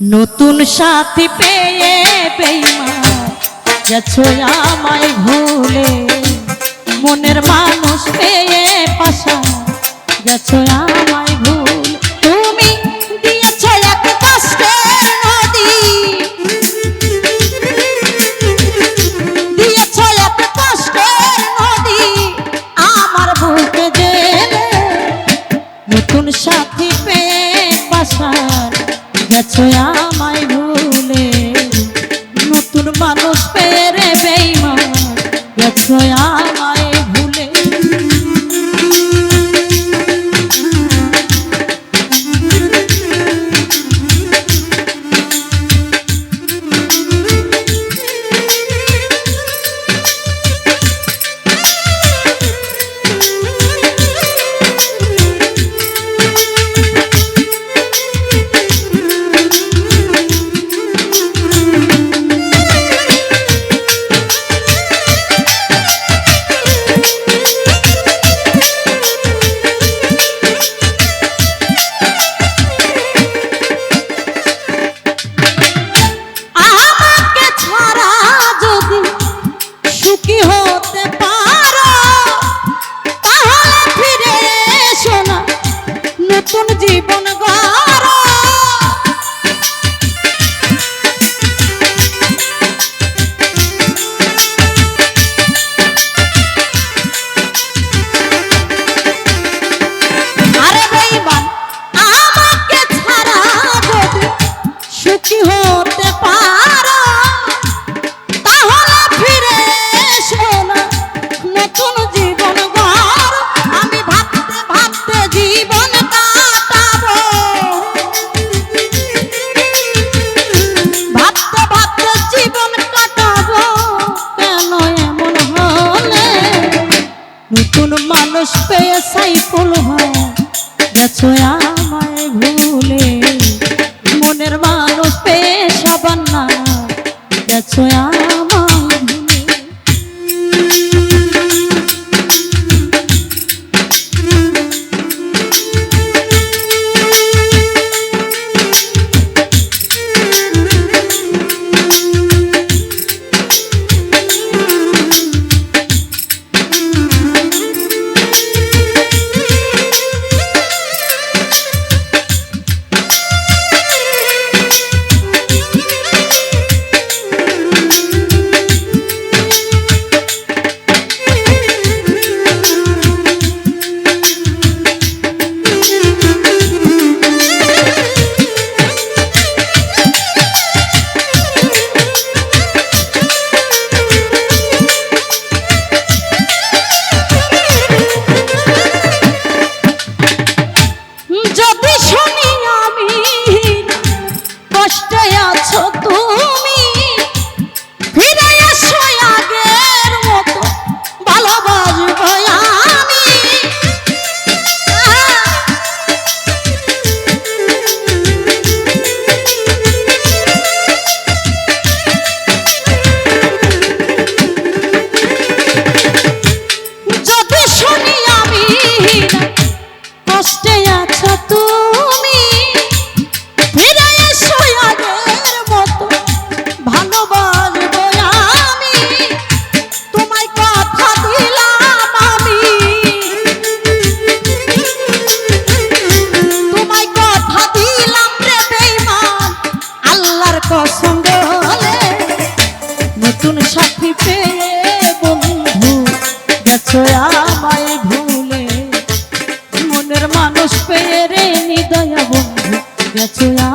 নতুন সাথী পেয়ে বেইমা গেছো আমায় ভুলে। মনের মানুষ পেয়ে পাশা গেছো আমায় ভুল। তুমি দিয়েছ এক কষ্টের নদী। দিয়েছ এক কষ্টের নদী। আমার বুকে জেলে নতুন সাথী পেয়ে পাশার গেছো আমায় ভুলে। নতুন মানুষ পেয়ে রে বেইমান। গেছো সুখী হতে পারো, তাহলে ফিরে এসো না। নতুন জীবন গড়, আমি ভাবতে ভাবতে জীবন কাটাবো। ভাবতে ভাবতে জীবন কাটাবো, কেন এমন হলে? নতুন মানুষ পেয়ে সাইফুল হয় গেছো আমায় আমায় ভুলে মনের মানুষ পেরে রে নিদয়া বন্ধু গেছো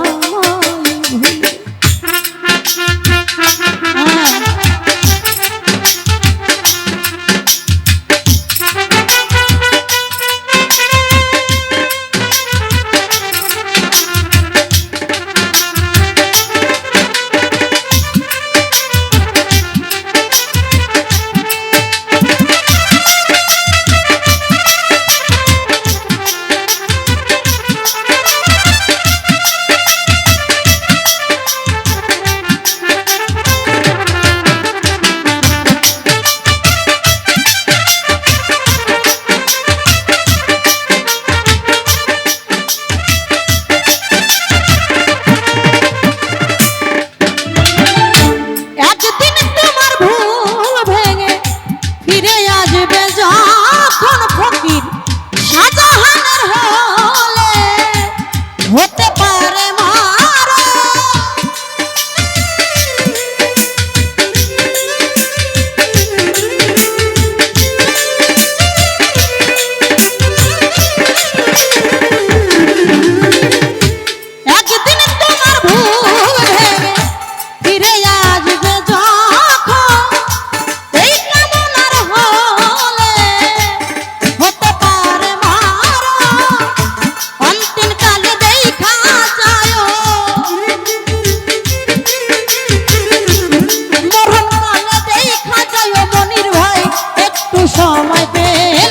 সময় পেলে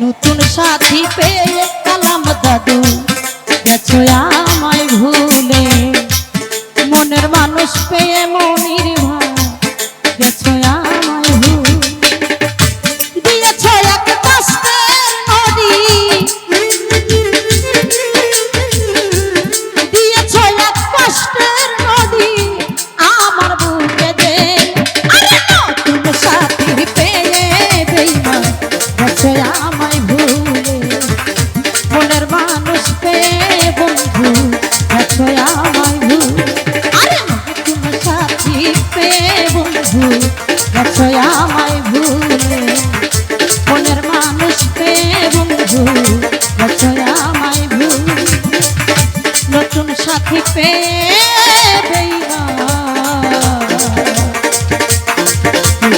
নতুন সাথী পেয়ে কালাম দাদু। গেছো আমায় ভুল সাথী পেয়ে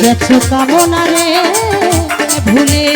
গেছো কামনা রে ভুলে